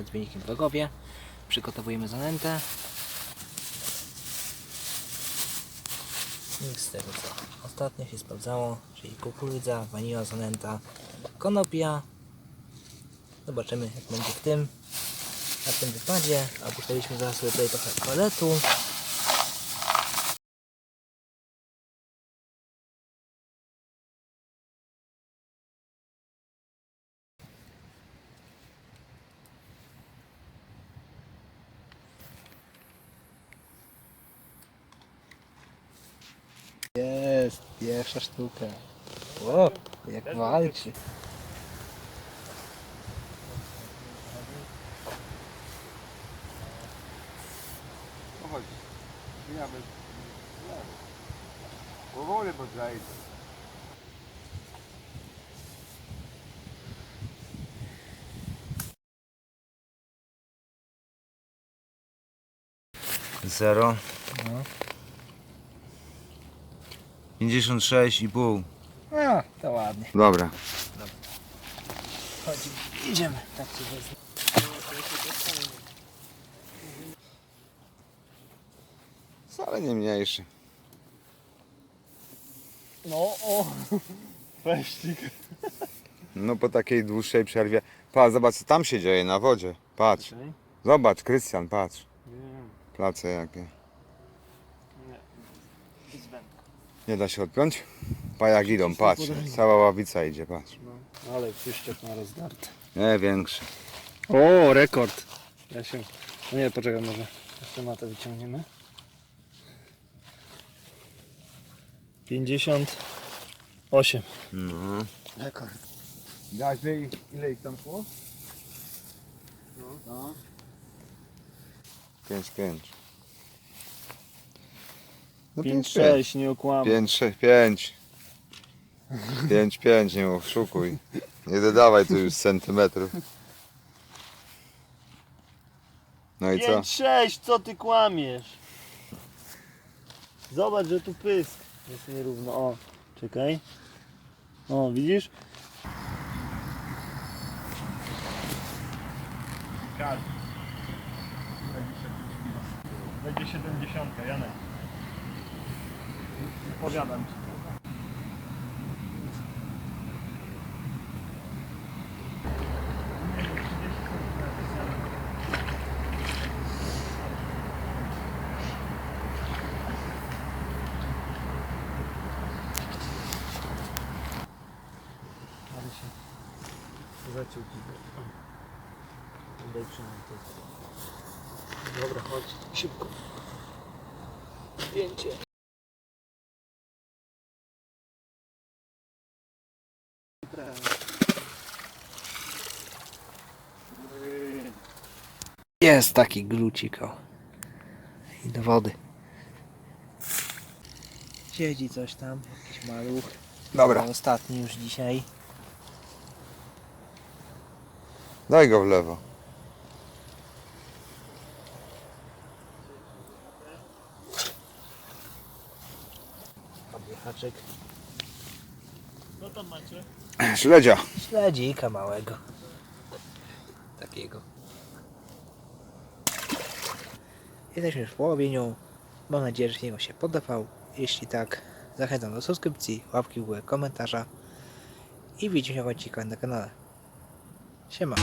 wynikiem wrogowie. Przygotowujemy zanętę. I z tego co ostatnio się sprawdzało, czyli kukurydza, waniła, zanęta, konopia. Zobaczymy jak będzie w tym. Na tym wypadzie. Opuszczaliśmy zaraz sobie tutaj trochę paletu. Jest, pierwsza sztuka. O, jak walczy. Chodź. Zmieniamy. Powoli, bo. Zero. No. 56 i pół. A, to ładnie. Dobra. Chodź, idziemy. Tak się wezmę. Wcale nie mniejszy. No, o. Peścik. No po takiej dłuższej przerwie. Patrz, zobacz co tam się dzieje na wodzie. Patrz. Zobacz, Krystian, patrz. Nie, Place jakie. nie. Bez. Nie da się odpiąć? Pa jak idą, patrz. Cała ławica idzie, patrz. No, ale przyszczep na rozdarte. Nie, większy. O, rekord. Ja się... No nie, poczekaj może. Jeszcze matę wyciągniemy. 58. No. Rekord. Dać ile ich tam było? No. 5, 5. No 5, 6, nie okłam. 5, 6, 5. 5, 5, nie oszukuj. Nie dodawaj tu już centymetrów. No i co? 5, 6, co ty kłamiesz? Zobacz, że tu pysk. Jest nierówno. O, czekaj. O, widzisz? Każdy. Będzie 70, Janek. Powiadam ci. Zaciął Daj przynajmniej to. Dobra, chodź, szybko. Zdjęcie. Jest taki glucik, o. I do wody. Siedzi coś tam, jakiś maluch. Dobra, Ostatni już dzisiaj. daj go w lewo. Haczyk. Co tam macie? Śledzia. Śledzika małego. Takiego. Jesteśmy w połowieniu. Mam nadzieję, że film się podobał. Jeśli tak, zachęcam do subskrypcji, łapki w górę, komentarza. I widzimy się w odcinku na kanale. Siema.